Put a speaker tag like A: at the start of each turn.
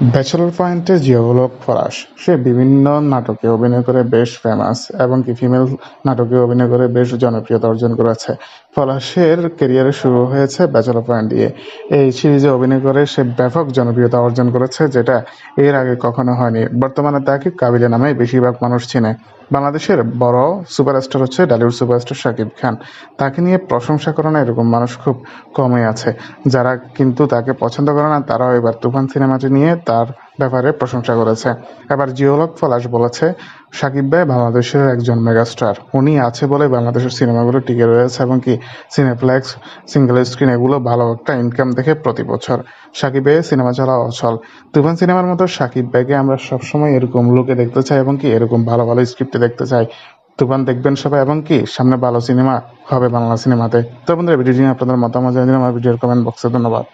A: Bachelor পয়েন্টে জিয়াউলক Farage. সে বিভিন্ন নাটকে অভিনয় করে বেশ ফেমাস এবং কি ফিমেল নাটকে অভিনয় করে বেশ জনপ্রিয়তা অর্জন করেছে। ফলাশের ক্যারিয়ারে শুরু হয়েছে ব্যাচেলর পয়েন্ট দিয়ে। এই সিরিজে অভিনয় করে সে ব্যাপক জনপ্রিয়তা অর্জন করেছে, যেটা এর আগে কখনো হয়নি। বর্তমানে তাকে কাবিলা নামে বেশিরভাগ মানুষ চেনে। বাংলাদেশের বড় সুপারস্টার হচ্ছে ডালিউড সুপারস্টার শাকিব খান। তাকে নিয়ে প্রশংসা করে না এরকম মানুষ খুব কমই আছে। যারা কিন্তু তাকে পছন্দ করে না, তারাও এবার তুফান সিনেমাটি নিয়ে তার ব্যাপারে প্রশংসা করেছে। এবার জিওলক ফলাশ বলেছে সাকিব ভাই বাংলাদেশের একজন মেগাস্টার। উনি আছে বলে বাংলাদেশের সিনেমাগুলো টিকে রয়েছে এবং কি সিনেপ্লেক্স সিঙ্গেল স্ক্রিন এগুলো ভালো একটা ইনকাম দেখে প্রতি বছর সাকিব ভাইয়ের সিনেমা চলা অচল। তুফান সিনেমার মতো সাকিব ভাইকে আমরা সবসময় এরকম লুকে দেখতে চাই এবং কি এরকম ভালো ভালো স্ক্রিপ্টে দেখতে চাই। তুফান দেখবেন সবাই এবং কি সামনে ভালো সিনেমা হবে বাংলা সিনেমাতে তো বন্ধুরা ভিডিওটি আপনাদের মতামত জানিয়ে আমার ভিডিওর কমেন্ট বক্সে ধন্যবাদ।